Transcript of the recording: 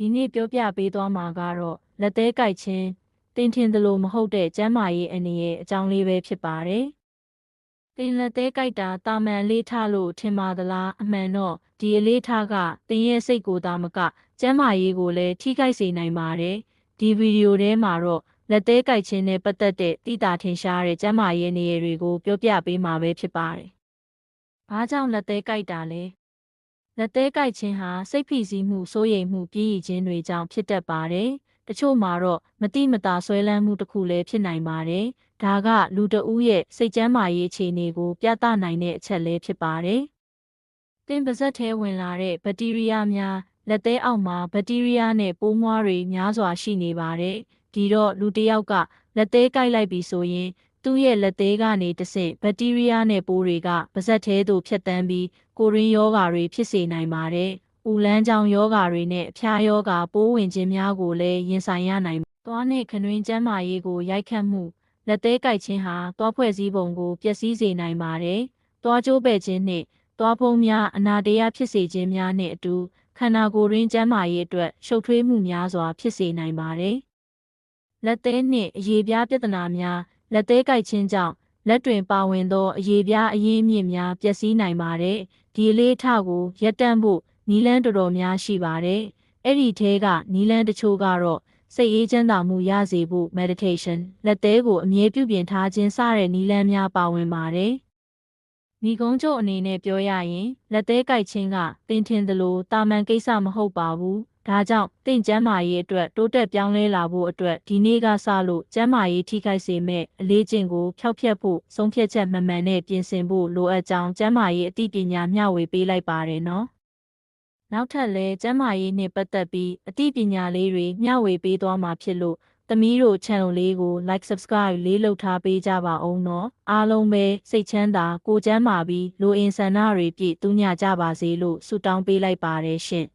ဒီနေ့ပြောပြပေးသွားမှာကတော့လက်သေးကြိုက်ခြင်းတင်ထင်သလိုမဟုတ်တဲ့ကျမ်းမာရေးအနေရဲ့အကြောင်းလေးပဲဖြစ်ပါတယ်။တင်လက်သေးကြိုက်တာတာမန်လေးထားလို့ထင်ပါသလားအမှန်တော့ဒီအလေးထားကတင်ရဲ့စိတ်ကိုသာမကကျမ်းမာရေးကိုလည်းထိခိုက်စေနိုင်ပါတယ်။ဒီဗီဒီယိုထဲမှာတော့လက်သေးကြိုက်ခြင်းနဲ့ပတ်သက်တဲ့တိတာထင်ရှားတဲ့ကျမ်းမာရေးနေရာတွေကိုပြောပြပေးမှာပဲဖြစ်ပါတယ်။ဘာကြောင့်လက်သေးကြိုက်တာလဲ။ လက်သေးကြိုက်ခြင်းဟာစိတ်ဖိစီးမှုစိုးရိမ်မှုပြည့်ရည်ခြင်းတွေကြောင့်ဖြစ်တတ်ပါတယ်။တချို့မှာတော့မတိမတာဆွဲလန်းမှုတစ်ခုလည်းဖြစ်နိုင်ပါတယ်။ဒါကလူတဦးရဲ့စိတ်ကျန်းမာရေးအခြေအနေကိုပြသနိုင်တဲ့အချက်လည်းဖြစ်ပါတယ်။သင်ပါဇက်ထဲဝင်လာတဲ့ဘက်တီးရီးယားများလက်သေးအောက်မှာဘက်တီးရီးယားနဲ့ပိုးမွှားတွေများစွာရှိနေပါတယ်။ဒီတော့လူတစ်ယောက်ကလက်သေးကြိုက်လိုက်ပြီဆိုရင် သူ့ရဲ့လက်သေးကနေတဆင့်ဘက်တီးရီးယားနဲ့ပိုးတွေကပါဇက်ထဲသို့ဖြတ်တန်းပြီးကိုရင်းယောဂါတွေဖြစ်စေနိုင်ပါတယ်။ဦးလန်းချောင်းယောဂါတွေနဲ့အဖျားယောဂါပိုးဝင်ခြင်းများကိုလည်းရင်ဆိုင်ရနိုင်ပါတယ်။သွားနဲ့ခနှွင်းကျန်းမာရေးကိုရိုက်ခတ်မှုလက်သေးကြိုက်ခြင်းဟာသွားဖွဲ့စည်းပုံကိုပျက်စီးစေနိုင်ပါတယ်။သွားကျိုးပဲ့ခြင်းနှင့်သွားဖုံးများအနာတရားဖြစ်စေခြင်းများနှင့်အတူခန္ဓာကိုယ်ရင်းကျန်းမာရေးအတွက်ရှုပ်ထွေးမှုများစွာဖြစ်စေနိုင်ပါတယ်။လက်သေးနှင့်အရေပြားပြဿနာများ လက်သေးကြိုက်ခြင်းကြောင့်လက်တွင်ပါဝင်သောအရေပြားအရင်းအမြစ်များပျက်စီးနိုင်ပါတယ်။ဒီအလေးအထကိုရပ်တန့်ဖို့နီလန်းတော်တော်များရှိပါတယ်။အဲ့ဒီထဲကနီလန်းတချို့ကတော့စိတ်အေးချမ်းသာမှုရစေဖို့ meditation လက်သေးကိုအမြဲပြုပြင်ထားခြင်းစတဲ့နီလန်းများပါဝင်ပါတယ်။မိကုံးချုပ်အနေနဲ့ပြောရရင်လက်သေးကြိုက်ခြင်းကတင်ထင်သလိုတာမန်ကိစ္စမဟုတ်ပါဘူး။ ဒါကြောင့်တင့်ကျမ်းမာရေးအတွက်တိုးတက်ပြောင်းလဲလာဖို့အတွက်ဒီနေ့ကစလို့ကျမ်းမာရေးထိခိုက်စေမဲ့အလေးကျင့်ကိုဖျောက်ဖျက်ဖို့ဆုံးဖြတ်ချက်မှန်မှန်နဲ့ပြင်ဆင်ဖို့လိုအပ်ကြောင်းကျမ်းမာရေးအသိပညာမျှဝေပေးလိုက်ပါတယ်နော်။နောက်ထပ်လည်းကျမ်းမာရေးနဲ့ပတ်သက်ပြီးအသိပညာလေးတွေမျှဝေပေးသွားမှာဖြစ်လို့သမီးတို့ channel လေးကို like subscribe လေးလုပ်ထားပေးကြပါအောင်နော်အားလုံးပဲစိတ်ချမ်းသာကိုယ်ကျန်းမာပြီးလူအင်ဆန္ဒတွေပြည့်တူးညကြပါစေလို့ဆုတောင်းပေးလိုက်ပါတယ်ရှင်